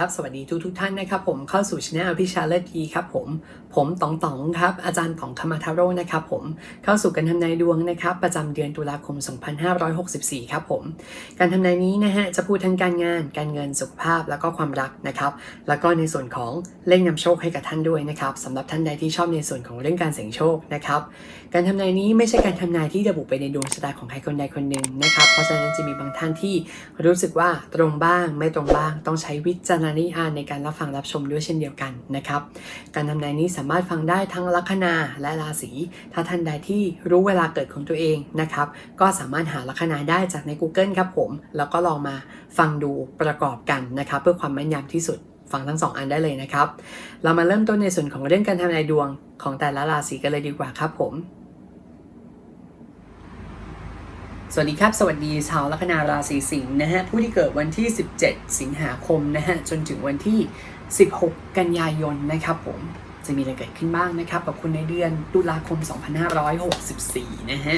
สดีครับ สวัสดีทุกทุกท่านนะครับ ผมเข้าสู่ช anel พิชาเลิศดีครับผม ผมตองตองครับ อาจารย์ตองคมาทาโร่นะครับผมเข้าสู่การทำนายดวงนะครับ ประจำเดือนตุลาคม 2564 ครับผม การทำนายนี้นะฮะจะพูดทั้งการงาน การเงินสุขภาพแล้วก็ความรักนะครับ แล้วก็ในส่วนของเลขนำโชคให้กับท่านด้วยนะครับสำหรับท่านใดที่ชอบในส่วนของเรื่องการเสี่ยงโชคนะครับการทำนายนี้ไม่ใช่การทำนายที่ระบุไปในดวงชะตาของใครคนใดคนหนึ่งนะครับเพราะฉะนั้นจะมีบางท่านที่รู้สึกว่าตรงบ้างไม่ตรงบ้างต้องใช้วิจารณญาในการรับฟังรับชมด้วยเช่นเดียวกันนะครับ การทำนายนี้สามารถฟังได้ทั้งลัคนาและราศี ถ้าท่านใดที่รู้เวลาเกิดของตัวเองนะครับ ก็สามารถหาลัคนาได้จากใน Google ครับผม แล้วก็ลองมาฟังดูประกอบกันนะครับ เพื่อความแม่นยำที่สุดฟังทั้งสองอันได้เลยนะครับ เรามาเริ่มต้นในส่วนของเรื่องการทำนายดวงของแต่ละราศีกันเลยดีกว่าครับผม สวัสดีครับ สวัสดีชาวลัคนาราศีสิงห์นะฮะผู้ที่เกิดวันที่ 17 สิงหาคมนะฮะจนถึงวันที่ 16 กันยายนนะครับผมจะมีอะไรเกิดขึ้นบ้างนะครับกับคุณในเดือนตุลาคม 2564 นะฮะ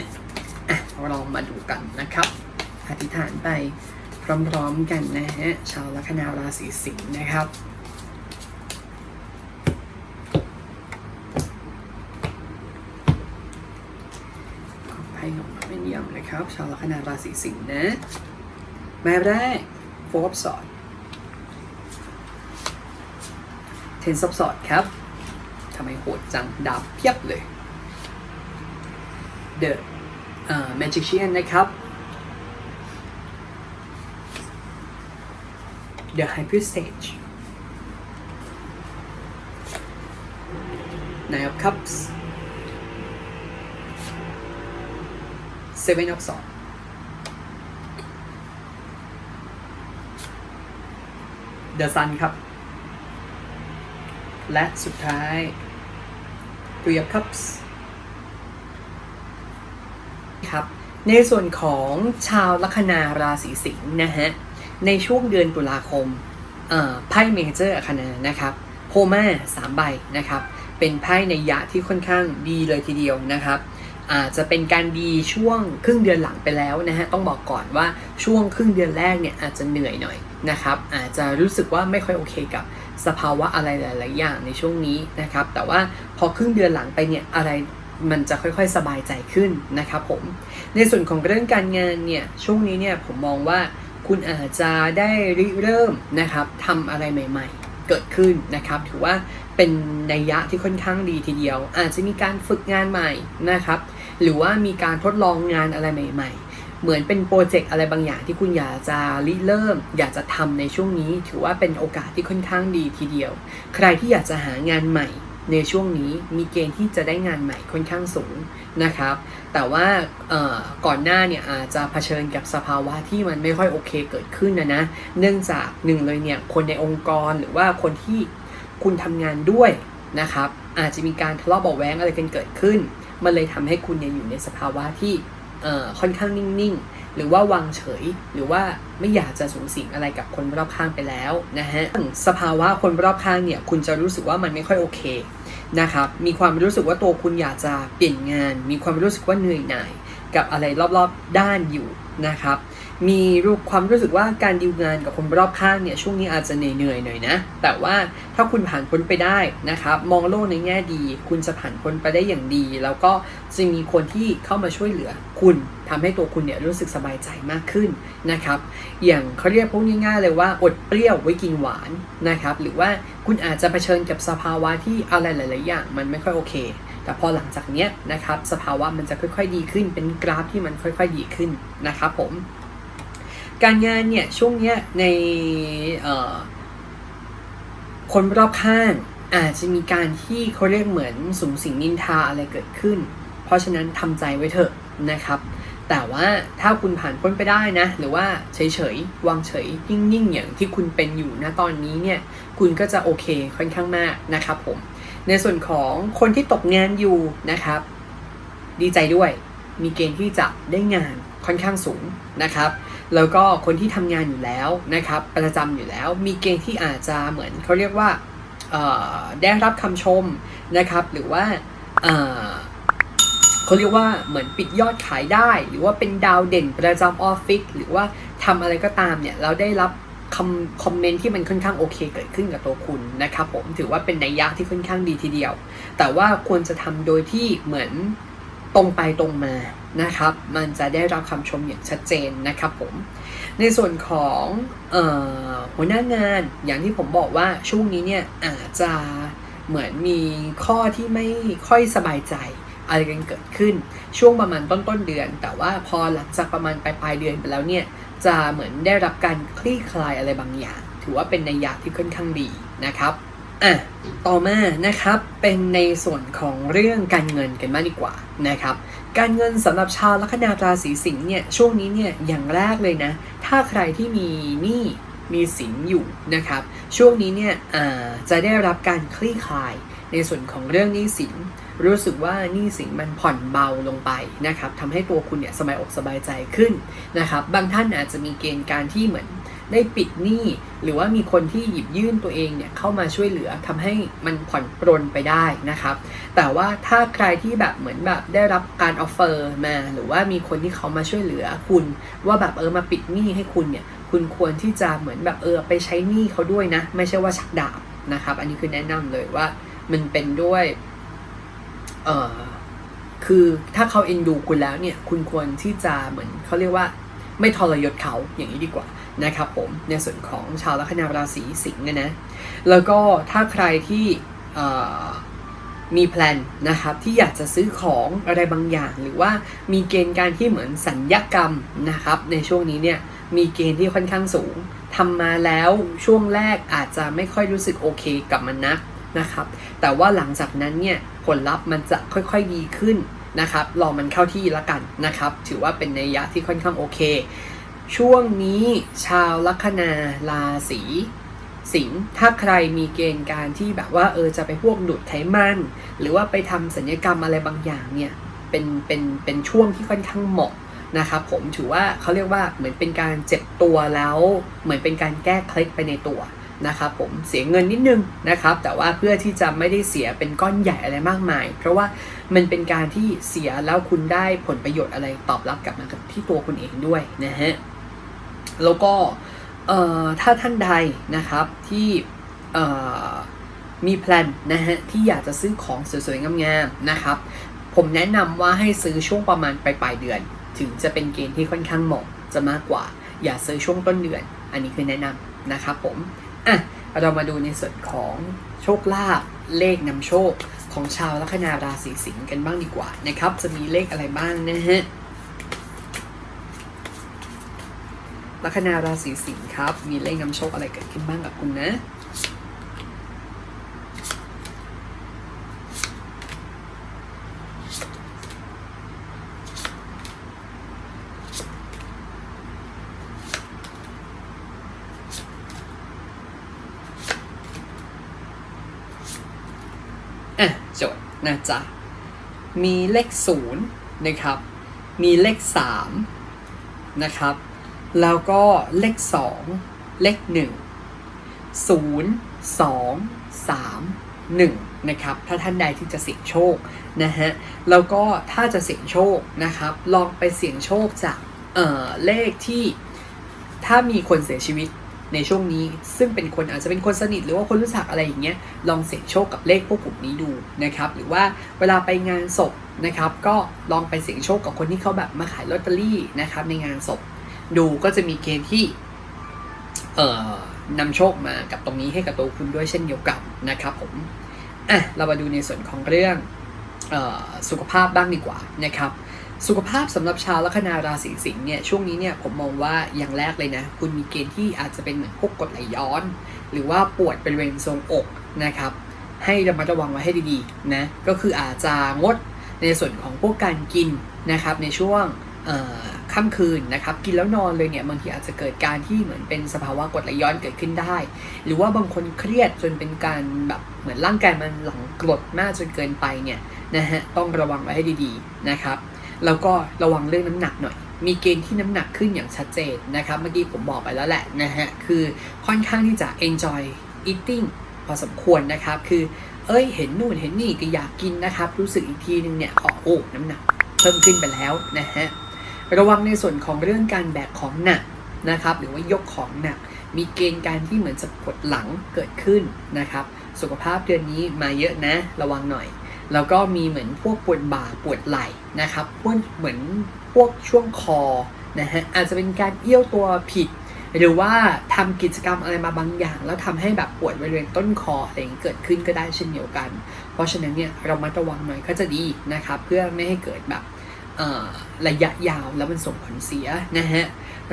อะเราลองมาดูกันนะครับ อธิษฐานไปพร้อมๆกันนะฮะชาวลัคนาราศีสิงห์นะครับให้ของเป็นเยี่ ยมนะครับ ชาวลัคนาราศีสิงห์นะแม่แรกโฟร์สอดเทนซับสอดครับทำไมโหดจังดาบเพียบเลย The uh, Magician นะครับ The Hyper Stage Nine of Cups Seven of Swords The Sun ครับ และสุดท้าย Three of Cups ครับ ในส่วนของชาวลัคนาราศีสิงห์นะฮะ ในช่วงเดือนตุลาคมไพ่เมเจอร์อาคนานะครับโพมาสามใบนะครับ เป็นไพ่ในยะที่ค่อนข้างดีเลยทีเดียวนะครับ อาจจะเป็นการดีช่วงครึ่งเดือนหลังไปแล้วนะฮะต้องบอกก่อนว่าช่วงครึ่งเดือนแรกเนี่ยอาจจะเหนื่อยหน่อยนะครับอาจจะรู้สึกว่าไม่ค่อยโอเคกับสภาวะอะไรหลาย ๆ อย่างในช่วงนี้นะครับ แต่ว่าพอครึ่งเดือนหลังไปเนี่ยอะไรมันจะค่อย ๆ สบายใจขึ้นนะครับผม ในส่วนของเรื่องการงานเนี่ยช่วงนี้เนี่ยผมมองว่าคุณอาจจะได้ริเริ่มนะครับทำอะไรใหม่ ๆ เกิดขึ้นนะครับ ถือว่า เป็นนัยยะที่ค่อนข้างดีทีเดียว อาจจะมีการฝึกงานใหม่นะครับ หรือว่ามีการทดลองงานอะไรใหม่ ๆ เหมือนเป็นโปรเจกต์อะไรบางอย่างที่คุณอยากจะริเริ่ม อยากจะทำในช่วงนี้ ถือว่าเป็นโอกาสที่ค่อนข้างดีทีเดียว ใครที่อยากจะหางานใหม่ในช่วงนี้มีเกณฑ์ที่จะได้งานใหม่ค่อนข้างสูงนะครับ แต่ว่าก่อนหน้าเนี่ยอาจจะเผชิญกับสภาวะที่มันไม่ค่อยโอเคเกิดขึ้นนะนะ เนื่องจากหนึ่งเลยเนี่ยคนในองค์กรหรือว่าคนที่ คุณทำงานด้วยนะครับ อาจจะมีการทะเลาะเบาแว้งอะไรกันเกิดขึ้น มันเลยทำให้คุณเนี่ยอยู่ในสภาวะที่ค่อนข้างนิ่งๆ หรือว่าวางเฉย หรือว่าไม่อยากจะสูงสิงอะไรกับคนรอบข้างไปแล้วนะฮะ สภาวะคนรอบข้างเนี่ย คุณจะรู้สึกว่ามันไม่ค่อยโอเคนะครับ มีความรู้สึกว่าตัวคุณอยากจะเปลี่ยนงาน มีความรู้สึกว่าเหนื่อยหน่าย กับอะไรรอบๆด้านอยู่นะครับ มีรูปความรู้สึกว่าการดีลงานกับคนรอบข้างเนี่ยช่วงนี้อาจจะเหนื่อยๆหน่อยนะ แต่ว่าถ้าคุณผ่านพ้นไปได้นะครับ มองโลกในแง่ดี คุณจะผ่านพ้นไปได้อย่างดี แล้วก็จะมีคนที่เข้ามาช่วยเหลือ คุณทำให้ตัวคุณเนี่ยรู้สึกสบายใจมากขึ้นนะครับ อย่างเขาเรียกพวกง่ายๆเลยว่าอดเปรี้ยวไว้กินหวานนะครับ หรือว่าคุณอาจจะเผชิญกับสภาวะที่อะไรหลาย ๆ อย่าง มันไม่ค่อยโอเค แต่พอหลังจากเนี้ยนะครับสภาวะมันจะค่อย ๆ ดีขึ้น เป็นกราฟที่มันค่อย ๆ ดีขึ้นนะครับผม การงานเนี่ยช่วงเนี้ยในคนรอบข้างอาจจะมีการที่เขาเรียกเหมือนสุมสิงนินทาอะไรเกิดขึ้น เพราะฉะนั้นทำใจไว้เถอะนะครับ แต่ว่าถ้าคุณผ่านพ้นไปได้นะ หรือว่าเฉยๆวางเฉยนิ่งๆอย่างที่คุณเป็นอยู่ณตอนนี้เนี่ยคุณก็จะโอเคค่อนข้างมากนะครับผม ในส่วนของคนที่ตกงานอยู่นะครับ ดีใจด้วยมีเกณฑ์ที่จะได้งานค่อนข้างสูง นะครับ แล้วก็คนที่ทำงานอยู่แล้วนะครับ ประจำอยู่แล้ว มีเกณฑ์ที่อาจจะเหมือนเขาเรียกว่าได้รับคำชมนะครับ หรือว่าเขาเรียกว่าเหมือนปิดยอดขายได้ หรือว่าเป็นดาวเด่นประจำออฟฟิศหรือว่าทำอะไรก็ตามเนี่ยเราได้รับคำคอมเมนต์ที่มันค่อนข้างโอเคเกิดขึ้นกับตัวคุณนะครับผมถือว่าเป็นนัยยะที่ค่อนข้างดีทีเดียว แต่ว่าควรจะทำโดยที่เหมือนตรงไปตรงมา นะครับ มันจะได้รับคำชมอย่างชัดเจนนะครับผม ในส่วนของออหัวหน้างานอย่างที่ผมบอกว่าช่วงนี้เนี่ยอาจจะเหมือนมีข้อที่ไม่ค่อยสบายใจอะไรกันเกิดขึ้นช่วงประมาณต้นต้นเดือน แต่ว่าพอหลังจากประมาณปลายปลายเดือนไปแล้วเนี่ยจะเหมือนได้รับการคลี่คลายอะไรบางอย่าง ถือว่าเป็นในยยะที่ค่อนข้างดีนะครับอะต่อมานะครับเป็นในส่วนของเรื่องการเงินกันมากดีกว่านะครับ การเงินสำหรับชาวลัคนาราศีสิงห์เนี่ยช่วงนี้เนี่ยอย่างแรกเลยนะ ถ้าใครที่มีหนี้มีสินอยู่นะครับ ช่วงนี้เนี่ยจะได้รับการคลี่คลายในส่วนของเรื่องหนี้สิน รู้สึกว่าหนี้สินมันผ่อนเบาลงไปนะครับทำให้ตัวคุณเนี่ยสบายอกสบายใจขึ้นนะครับ บางท่านอาจจะมีเกณฑ์การที่เหมือน ได้ปิดหนี้หรือว่ามีคนที่หยิบยื่นตัวเองเนี่ยเข้ามาช่วยเหลือทำให้มันผ่อนปรนไปได้นะครับ แต่ว่าถ้าใครที่แบบเหมือนแบบได้รับการออฟเฟอร์มา หรือว่ามีคนที่เขามาช่วยเหลือคุณ ว่าแบบเออมาปิดหนี้ให้คุณเนี่ยคุณควรที่จะเหมือนแบบเออไปใช้หนี้เขาด้วยนะ ไม่ใช่ว่าชักดาบนะครับ อันนี้คือแนะนำเลยว่ามันเป็นด้วยเออคือถ้าเขาเอ็นดูคุณแล้วเนี่ย คุณควรที่จะเหมือนเขาเรียกว่าไม่ทรยศเขาอย่างนี้ดีกว่า นะครับผมในส่วนของชาวลัคนาราศีสิงห์นยนะ แล้วก็ถ้าใครที่มีแพลนนะครับที่อยากจะซื้อของอะไรบางอย่าง หรือว่ามีเกณฑ์การที่เหมือนสัญญกรรมนะครับ ในช่วงนี้เนี่ยมีเกณฑ์ที่ค่อนข้างสูงทำมาแล้วช่วงแรกอาจจะไม่ค่อยรู้สึกโอเคกับมันนักนะครับ แต่ว่าหลังจากนั้นเนี่ยผลลัพธ์มันจะค่อยๆดีขึ้นนะครับรอมันเข้าที่ละกันนะครับ ถือว่าเป็นนัยยะที่ค่อนข้างโอเค ช่วงนี้ชาวลัคนาราศีสิงห์ถ้าใครมีเกณฑ์การที่แบบว่าเออจะไปพวกดูดไขมัน หรือว่าไปทำศัลยกรรมอะไรบางอย่างเนี่ยเป็นเป็นเป็นช่วงที่ค่อนข้างเหมาะนะครับผมถือว่าเขาเรียกว่าเหมือนเป็นการเจ็บตัวแล้วเหมือนเป็นการแก้เคล็ดไปในตัวนะครับผมเสียเงินนิดนึงนะครับ แต่ว่าเพื่อที่จะไม่ได้เสียเป็นก้อนใหญ่อะไรมากมาย เพราะว่ามันเป็นการที่เสียแล้วคุณได้ผลประโยชน์อะไรตอบรับกลับมากับที่ตัวคุณเองด้วยนะฮะ แล้วก็ถ้าท่านใดนะครับที่มีแพลนนะฮะที่อยากจะซื้อของสวยๆงามๆนะครับ ผมแนะนำว่าให้ซื้อช่วงประมาณปลายๆเดือน ถึงจะเป็นเกณฑ์ที่ค่อนข้างเหมาะจะมากกว่า อย่าซื้อช่วงต้นเดือน อันนี้คือแนะนำนะครับผมอะเรามาดูในส่วนของโชคลาภเลขนำโชคของชาวลัคนาราศีสิงห์กันบ้างดีกว่านะครับ จะมีเลขอะไรบ้างนะฮะ ลัคนาราศีสิงห์ครับ มีเลขนำโชคอะไรเกิดขึ้นบ้างกับคุณนะอะโจทย์นะจ๊ะ มีเลขศูนย์นะครับ มีเลขสามนะครับ แล้วก็เลขสองเลขหนึ่งศูนย์สองสามหนึ่งนะครับ ถ้าท่านใดที่จะเสี่ยงโชคนะฮะ แล้วก็ถ้าจะเสี่ยงโชคนะครับ ลองไปเสี่ยงโชคจากเอ่อเลขที่ถ้ามีคนเสียชีวิตในช่วงนี้ซึ่งเป็นคนอาจจะเป็นคนสนิทหรือว่าคนรู้จักอะไรอย่างเงี้ยลองเสี่ยงโชคกับเลขพวกกลุ่มนี้ดูนะครับ หรือว่าเวลาไปงานศพนะครับ ก็ลองไปเสี่ยงโชคกับคนที่เขาแบบมาขายลอตเตอรี่นะครับในงานศพ ดูก็จะมีเกณฑ์ที่ เอ่อนำโชคมากับตรงนี้ให้กับตัวคุณด้วยเช่นเดียวกันนะครับผมอะเรามาดูในส่วนของเรื่องเออสุขภาพบ้างดีกว่านะครับ สุขภาพสำหรับชาวลัคนาราศีสิงห์เนี่ยช่วงนี้เนี่ยผมมองว่าอย่างแรกเลยนะ คุณมีเกณฑ์ที่อาจจะเป็นเหมือนพวกกดไหลย้อน หรือว่าปวดบริเวณทรงอกนะครับ ให้ระมัดระวังไว้ให้ดีๆนะก็คืออาจจะงดในส่วนของพวกการกินนะครับในช่วง ค่ำคืนนะครับ กินแล้วนอนเลยเนี่ยบางทีอาจจะเกิดการที่เหมือนเป็นสภาวะกรดไหลย้อนเกิดขึ้นได้ หรือว่าบางคนเครียดจนเป็นการแบบเหมือนร่างกายมันหลังกรดมากจนเกินไปเนี่ยนะฮะต้องระวังไว้ให้ดีๆนะครับแล้วก็ระวังเรื่องน้ำหนักหน่อย มีเกณฑ์ที่น้ำหนักขึ้นอย่างชัดเจนนะครับ เมื่อกี้ผมบอกไปแล้วแหละนะฮะ คือค่อนข้างที่จะ enjoy eating พอสมควรนะครับ คือ เอ้ย เห็นนู่นเห็นนี่ก็อยากกินนะครับ รู้สึกอีกทีนึงเนี่ย อ๋อโอ้ น้ำหนักเพิ่มขึ้นไปแล้วนะฮะ ระวังในส่วนของเรื่องการแบกของหนักนะครับ หรือว่ายกของหนัก มีเกณฑ์การที่เหมือนจะปวดหลังเกิดขึ้นนะครับ สุขภาพเดือนนี้มาเยอะนะ ระวังหน่อย แล้วก็มีเหมือนพวกปวดบ่าปวดไหล่นะครับพวกเหมือนพวกช่วงคอนะฮะอาจจะเป็นการเอี้ยวตัวผิด หรือว่าทำกิจกรรมอะไรมาบางอย่าง แล้วทำให้แบบปวดบริเวณต้นคออะไรอย่างนี้เกิดขึ้นก็ได้เช่นเดียวกัน เพราะฉะนั้นเนี่ยเรามาระวังหน่อยก็จะดีนะครับ เพื่อไม่ให้เกิดแบบ ระยะยาวแล้วมันส่งผลเสียนะฮะ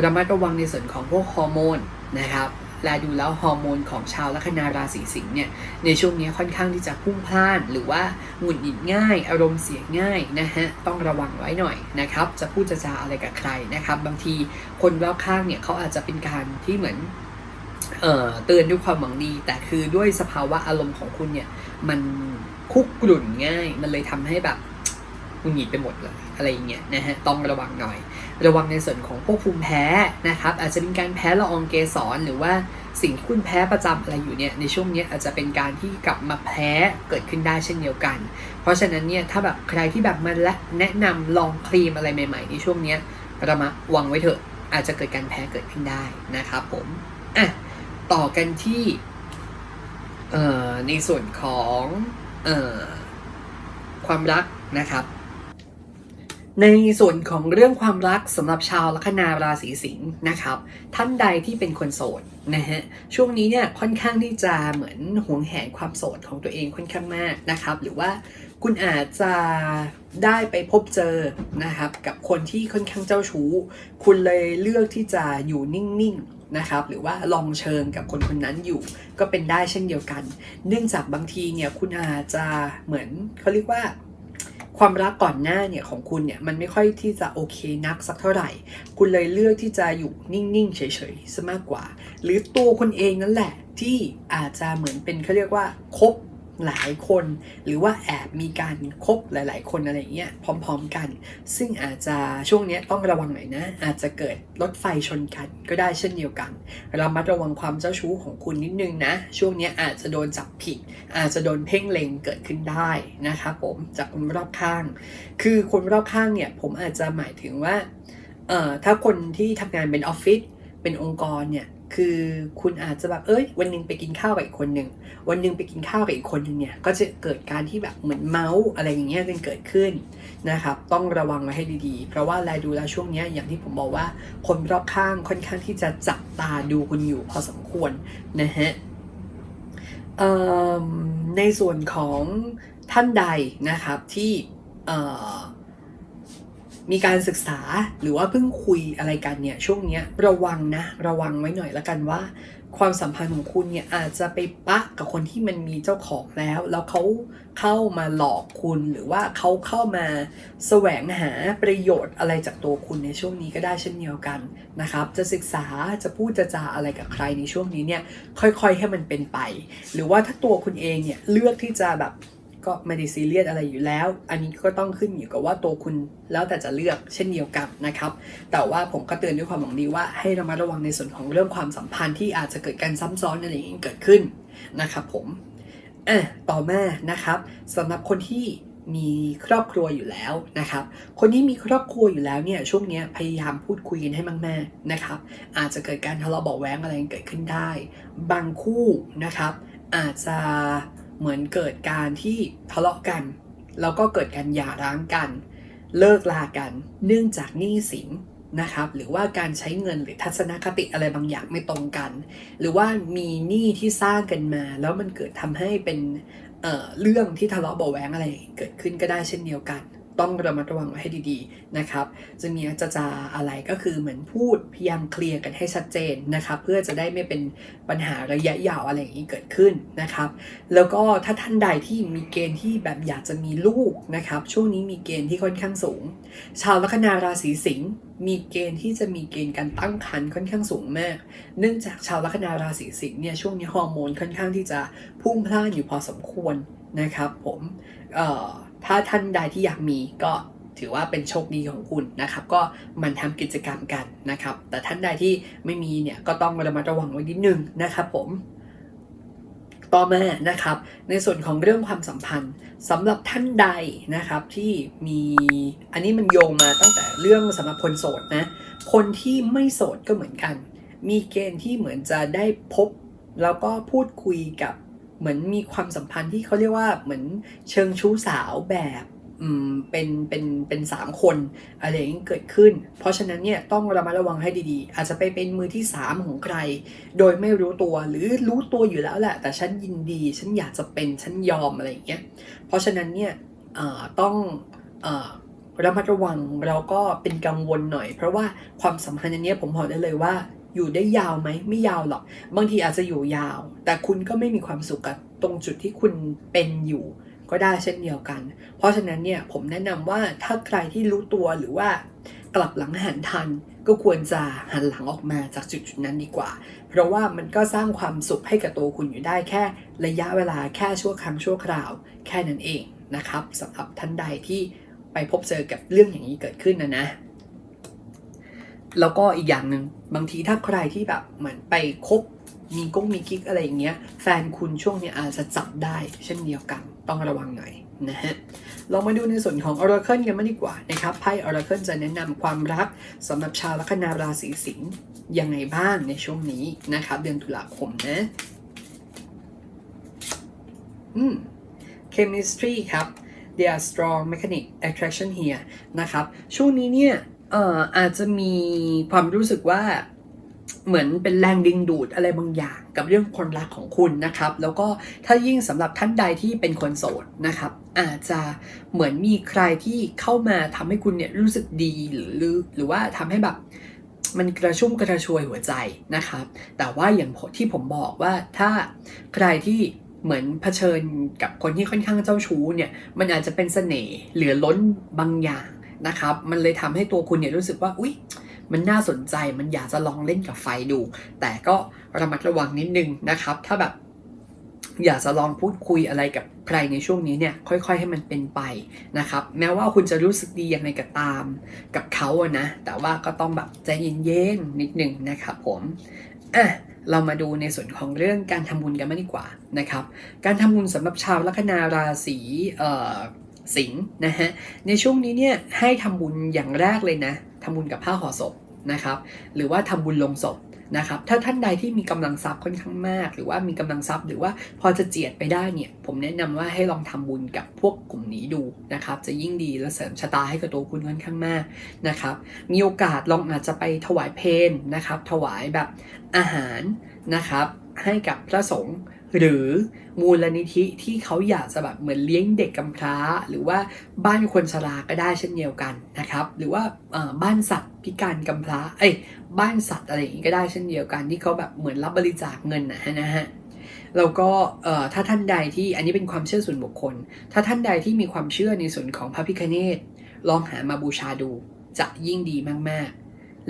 เรามาระวังในส่วนของพวกฮอร์โมนนะครับและดูแล้วฮอร์โมนของชาวลัคนาราศีสิงห์เนี่ยในช่วงนี้ค่อนข้างที่จะพุ่งพล่านหรือว่าหงุดหงิดง่าย อารมณ์เสียง่ายนะฮะต้องระวังไว้หน่อยนะครับ จะพูดจะจาอะไรกับใครนะครับ บางทีคนรอบข้างเนี่ยเขาอาจจะเป็นการที่เหมือนเออเตือนด้วยความหวังดี แต่คือด้วยสภาวะอารมณ์ของคุณเนี่ยมันคุกกรุ่นง่าย มันเลยทำให้แบบ หงุดหงิดไปหมดเลยอะไรอย่างเงี้ยนะฮะต้องระวังหน่อย ระวังในส่วนของพวกภูมิแพ้นะครับ อาจจะเป็นการแพ้ละอองเกสรหรือว่าสิ่งที่คุณแพ้ประจำอะไรอยู่เนี่ยในช่วงนี้อาจจะเป็นการที่กลับมาแพ้เกิดขึ้นได้เช่นเดียวกัน เพราะฉะนั้นเนี่ยถ้าแบบใครที่แบบมาและแนะนำลองครีมอะไรใหม่ ๆ ในช่วงนี้ระมัดระวังไว้เถอะอาจจะเกิดการแพ้เกิดขึ้นได้นะครับผมอะต่อกันที่เอ่อในส่วนของเอ่อความรักนะครับ ในส่วนของเรื่องความรักสำหรับชาวลัคนาราศีสิงห์นะครับ ท่านใดที่เป็นคนโสดนะฮะช่วงนี้เนี่ยค่อนข้างที่จะเหมือนหวงแหนความโสดของตัวเองค่อนข้างมากนะครับ หรือว่าคุณอาจจะได้ไปพบเจอนะครับกับคนที่ค่อนข้างเจ้าชู้ คุณเลยเลือกที่จะอยู่นิ่งๆนะครับ หรือว่าลองเชิงกับคนคนนั้นอยู่ ก็เป็นได้เช่นเดียวกัน เนื่องจากบางทีเนี่ยคุณอาจจะเหมือนเขาเรียกว่า ความรักก่อนหน้าเนี่ยของคุณเนี่ยมันไม่ค่อยที่จะโอเคนักสักเท่าไหร่ คุณเลยเลือกที่จะอยู่นิ่งๆเฉยๆซะมากกว่า หรือตัวคุณเองนั่นแหละที่อาจจะเหมือนเป็นเขาเรียกว่าคบ หลายคน หรือว่าแอบมีการคบหลาย ๆ คนอะไรเงี้ยพร้อม ๆ กัน ซึ่งอาจจะช่วงนี้ต้องระวังหน่อยนะ อาจจะเกิดรถไฟชนกันก็ได้เช่นเดียวกันเรามาระวังความเจ้าชู้ของคุณนิดนึงนะ ช่วงนี้อาจจะโดนจับผิด อาจจะโดนเพ่งเล็งเกิดขึ้นได้นะครับผมจากคนรอบข้าง คือคนรอบข้างเนี่ยผมอาจจะหมายถึงว่าเอ่อถ้าคนที่ทำงานเป็นออฟฟิศเป็นองค์กรเนี่ย คือคุณอาจจะแบบเอ้ย วันหนึงไปกินข้าวกับอีกคนหนึ่งวันหนึงไปกินข้าวกับอีกคนหนึ่งเนี่ยก็จะเกิดการที่แบบเหมือนเมาส์อะไรอย่างเงี้ยกันเกิดขึ้นนะครับ ต้องระวังไว้ให้ดีๆ เพราะว่าแลดูแล้วช่วงนี้อย่างที่ผมบอกว่าคนรอบข้างค่อนข้างที่จะจับตาดูคุณอยู่พอสมควรนะฮะในส่วนของท่านใดนะครับที่เอ่อ มีการศึกษาหรือว่าเพิ่งคุยอะไรกันเนี่ยช่วงเนี้ยระวังนะระวังไว้หน่อยละกันว่า ความสัมพันธ์ของคุณเนี่ยอาจจะไปปะกับคนที่มันมีเจ้าของแล้ว แล้วเขาเข้ามาหลอกคุณหรือว่าเขาเข้ามาแสวงหาประโยชน์อะไรจากตัวคุณในช่วงนี้ก็ได้เช่นเดียวกันนะครับ จะศึกษาจะพูดจะจาอะไรกับใครในช่วงนี้เนี่ยค่อยๆให้มันเป็นไป หรือว่าถ้าตัวคุณเองเนี่ยเลือกที่จะแบบ ก็ไม่ได้ซีเรียสอะไรอยู่แล้ว อันนี้ก็ต้องขึ้นอยู่กับว่าตัวคุณแล้วแต่จะเลือกเช่นเดียวกันนะครับ แต่ว่าผมก็เตือนด้วยความหวังดีว่าให้ระมัดระวังในส่วนของเรื่องความสัมพันธ์ที่อาจจะเกิดการซ้ำซ้อนอะไรอย่างนี้เกิดขึ้นนะครับผมอะต่อมานะครับสำหรับคนที่มีครอบครัวอยู่แล้วนะครับ คนที่มีครอบครัวอยู่แล้วเนี่ยช่วงนี้พยายามพูดคุยกันให้มากๆนะครับ อาจจะเกิดการทะเลาะเบาะแว้งอะไรเกิดขึ้นได้ บางคู่นะครับ อาจจะ เหมือนเกิดการที่ทะเลาะกัน แล้วก็เกิดการหย่าร้างกัน เลิกลากัน เนื่องจากหนี้สินนะครับ หรือว่าการใช้เงินหรือทัศนคติอะไรบางอย่างไม่ตรงกัน หรือว่ามีหนี้ที่สร้างกันมา แล้วมันเกิดทำให้เป็นเเรื่องที่ทะเลาะเบาแวงอะไรเกิดขึ้นก็ได้เช่นเดียวกัน ต้องระมัดระวังไว้ให้ดีๆนะครับ จะมีจะจาอะไรก็คือเหมือนพูดพยายามเคลียร์กันให้ชัดเจนนะครับเพื่อจะได้ไม่เป็นปัญหาระยะยาวอะไรอย่างนี้เกิดขึ้นนะครับ แล้วก็ถ้าท่านใดที่มีเกณฑ์ที่แบบอยากจะมีลูกนะครับ ช่วงนี้มีเกณฑ์ที่ค่อนข้างสูง ชาวลัคนาราศีสิงห์มีเกณฑ์ที่จะมีเกณฑ์การตั้งครรภ์ค่อนข้างสูงมาก เนื่องจากชาวลัคนาราศีสิงห์เนี่ยช่วงนี้ฮอร์โมนค่อนข้างที่จะพุ่งพล่านอยู่พอสมควรนะครับผม เอ่อ ถ้าท่านใดที่อยากมีก็ถือว่าเป็นโชคดีของคุณนะครับ ก็มันทำกิจกรรมกันนะครับ แต่ท่านใดที่ไม่มีเนี่ยก็ต้องระมัดระวังไว้นิดนึงนะครับผมต่อมานะครับ ในส่วนของเรื่องความสัมพันธ์สำหรับท่านใดนะครับที่มีอันนี้มันโยงมาตั้งแต่เรื่องสำหรับคนโสดนะคนที่ไม่โสดก็เหมือนกัน มีเกณฑ์ที่เหมือนจะได้พบ แล้วก็พูดคุยกับ เหมือนมีความสัมพันธ์ที่เขาเรียกว่าเหมือนเชิงชู้สาวแบบเป็นเป็นเป็นสามคนอะไรอย่างนี้เกิดขึ้น เพราะฉะนั้นเนี่ยต้องระมัดระวังให้ดีๆ อาจจะไปเป็นมือที่สามของใคร โดยไม่รู้ตัวหรือรู้ตัวอยู่แล้วแหละ แต่ฉันยินดี ฉันอยากจะเป็นฉันยอมอะไรอย่างเงี้ยเพราะฉะนั้นเนี่ยต้องอระมัดระวังเราก็เป็นกังวลหน่อย เพราะว่าความสัมพันธ์อันเนี้ยผมบอกได้เลยว่า อยู่ได้ยาวไหมไม่ยาวหรอก บางทีอาจจะอยู่ยาว แต่คุณก็ไม่มีความสุขกับตรงจุดที่คุณเป็นอยู่ก็ได้เช่นเดียวกัน เพราะฉะนั้นเนี่ยผมแนะนำว่าถ้าใครที่รู้ตัวหรือว่ากลับหลังหันทันก็ควรจะหันหลังออกมาจากจุดจุดนั้นดีกว่า เพราะว่ามันก็สร้างความสุขให้กับตัวคุณอยู่ได้แค่ระยะเวลาแค่ชั่วครั้งชั่วคราว แค่นั้นเองนะครับสำหรับท่านใดที่ไปพบเจอกับเรื่องอย่างนี้เกิดขึ้นนะนะ แล้วก็อีกอย่างหนึ่งบางทีถ้าใครที่แบบเหมือนไปคบมีก้งมีกิ๊กอะไรอย่างเงี้ยแฟนคุณช่วงนี้อาจจะจับได้ เช่นเดียวกันต้องระวังหน่อยนะฮะเรามาดูในส่วนของ Oracle กันมาดีกว่านะครับไพ่ Oracle จะแนะนำความรักสำหรับชาวลัคนาราศีสิงห์ยังไงบ้างในช่วงนี้นะครับเดือนตุลาคมนะอืม chemistry ครับ there are strong mechanic attraction here นะครับ ช่วงนี้เนี่ย เอ่ออาจจะมีความรู้สึกว่าเหมือนเป็นแรงดึงดูดอะไรบางอย่างกับเรื่องคนรักของคุณนะครับ แล้วก็ถ้ายิ่งสำหรับท่านใดที่เป็นคนโสดนะครับ อาจจะเหมือนมีใครที่เข้ามาทำให้คุณเนี่ยรู้สึกดีหรือหรือว่าทำให้แบบมันกระชุ่มกระชวยหัวใจนะครับ แต่ว่าอย่างที่ผมบอกว่าถ้าใครที่เหมือนเผชิญกับคนที่ค่อนข้างเจ้าชู้เนี่ย มันอาจจะเป็นเสน่ห์เหลือล้นบางอย่าง นะครับ มันเลยทำให้ตัวคุณเนี่ยรู้สึกว่าอุ๊ยมันน่าสนใจมันอยากจะลองเล่นกับไฟดู แต่ก็ระมัดระวังนิดนึงนะครับ ถ้าแบบอยากจะลองพูดคุยอะไรกับใครในช่วงนี้เนี่ยค่อยๆให้มันเป็นไปนะครับ แม้ว่าคุณจะรู้สึกดียังไงก็ตามกับเขาอะนะ แต่ว่าก็ต้องแบบใจเย็นๆนิดนึงนะครับผมอะเรามาดูในส่วนของเรื่องการทำบุญกันมางดีกว่านะครับ การทำบุญสำหรับชาวลัคนาราศีเอ่อ สิงห์นะฮะในช่วงนี้เนี่ยให้ทำบุญอย่างแรกเลยนะทำบุญกับผ้าห่อศพนะครับ หรือว่าทำบุญลงศพนะครับถ้าท่านใดที่มีกำลังทรัพย์ค่อนข้างมาก หรือว่ามีกำลังทรัพย์ หรือว่าพอจะเจียดไปได้เนี่ยผมแนะนำว่าให้ลองทำบุญกับพวกกลุ่มนี้ดูนะครับจะยิ่งดีและเสริมชะตาให้กับตัวคุณค่อนข้างมากนะครับมีโอกาสลองอาจจะไปถวายเพลนะครับถวายแบบอาหารนะครับให้กับพระสงฆ์ หรือมูลนิธิที่เขาอยากจะแบบเหมือนเลี้ยงเด็กกำพร้า หรือว่าบ้านคนชราก็ได้เช่นเดียวกันนะครับ หรือว่าบ้านสัตว์พิการกำพร้าเอ้ยบ้านสัตว์อะไรอย่างนี้ก็ได้เช่นเดียวกัน ที่เขาแบบเหมือนรับบริจาคเงินนะนะฮะแล้วก็ถ้าท่านใดที่อันนี้เป็นความเชื่อส่วนบุคคล ถ้าท่านใดที่มีความเชื่อในส่วนของพระพิฆเนศลองหามาบูชาดูจะยิ่งดีมากๆ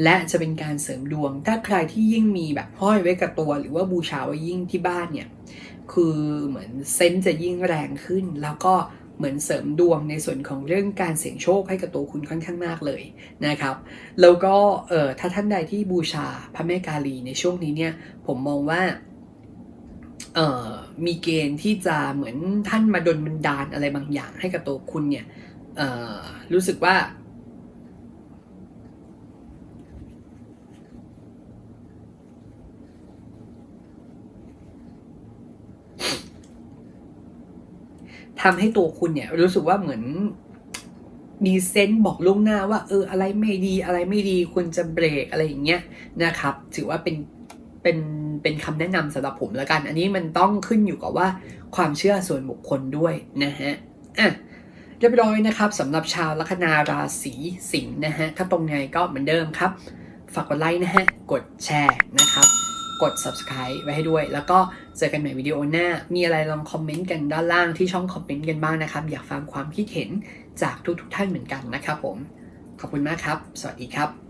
และจะเป็นการเสริมดวง ถ้าใครที่ยิ่งมีแบบห้อยไว้กับตัว หรือว่าบูชาไว้ยิ่งที่บ้านเนี่ย คือเหมือนเซนจะยิ่งแรงขึ้น แล้วก็เหมือนเสริมดวงในส่วนของเรื่องการเสี่ยงโชคให้กับตัวคุณค่อนข้างมากเลยนะครับ แล้วก็เอ่อถ้าท่านใดที่บูชาพระแม่กาลีในช่วงนี้เนี่ย ผมมองว่าเอ่อมีเกณฑ์ที่จะเหมือนท่านมาดลบันดาลอะไรบางอย่างให้กับตัวคุณเนี่ยเออรู้สึกว่า ทำให้ตัวคุณเนี่ยรู้สึกว่าเหมือนมีเซนส์บอกล่วงหน้าว่า เอออะไรไม่ดีอะไรไม่ดีควรจะเบรกอะไรอย่างเงี้ยนะครับ ถือว่าเป็นเป็นเป็นคำแนะนำสำหรับผมแล้วกัน อันนี้มันต้องขึ้นอยู่กับว่าความเชื่อส่วนบุคคลด้วยนะฮะอะเรียบร้อยนะครับสำหรับชาวลัคนาราศีสิงห์นะฮะถ้าตรงไหนก็เหมือนเดิมครับ ฝากกดไลค์นะฮะ กดแชร์นะครับ กด subscribe ไว้ให้ด้วย แล้วก็ เจอกันใหม่วิดีโอหน้า มีอะไรลองคอมเมนต์กันด้านล่างที่ช่องคอมเมนต์กันบ้างนะครับ อยากฟังความคิดเห็นจากทุกๆท่านเหมือนกันนะครับผม ขอบคุณมากครับ สวัสดีครับ